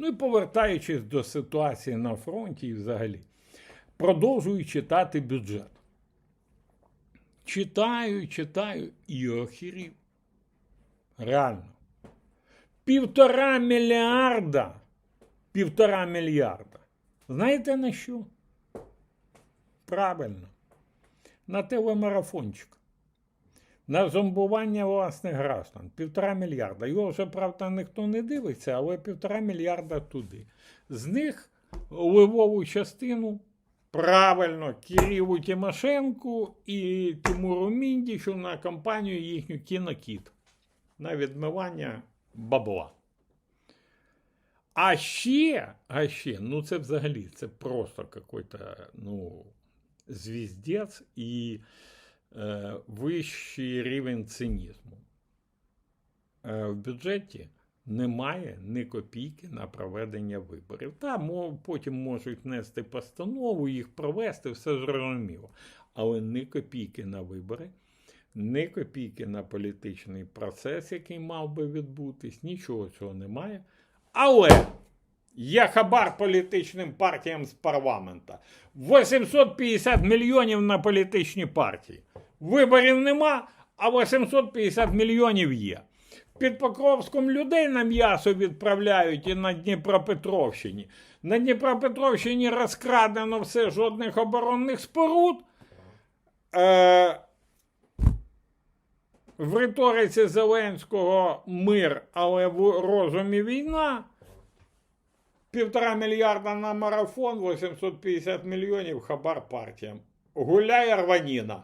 Ну і повертаючись до ситуації на фронті і взагалі, продовжую читати бюджет. Читаю, читаю і охірів. Реально. Півтора мільярда. Півтора мільярда. Знаєте на що? Правильно. На телемарафончик. На зомбування власних граждан. Півтора мільярда. Його вже, правда, ніхто не дивиться, але півтора мільярда туди. З них левову частину правильно Кирилу Тимошенку і Тимуру Міндічу на компанію їхню кінокіт на відмивання бабла. А ще, а ще, ну це взагалі, це просто какой-то, ну, звіздець і вищий рівень цинізму. Е, в бюджеті немає ні копійки на проведення виборів. Та потім можуть внести постанову, їх провести, все зрозуміло. Але ні копійки на вибори, ні копійки на політичний процес, який мав би відбутись, нічого цього немає. Але є хабар політичним партіям з парламента. 850 мільйонів на політичні партії. Виборів нема, а 850 мільйонів є. Під Покровськом людей на м'ясо відправляють і на Дніпропетровщині. На Дніпропетровщині розкрадено все, жодних оборонних споруд. Е, в риториці Зеленського мир, але в розумі війна. Півтора мільярда на марафон, 850 мільйонів хабар партіям. Гуляє рваніна.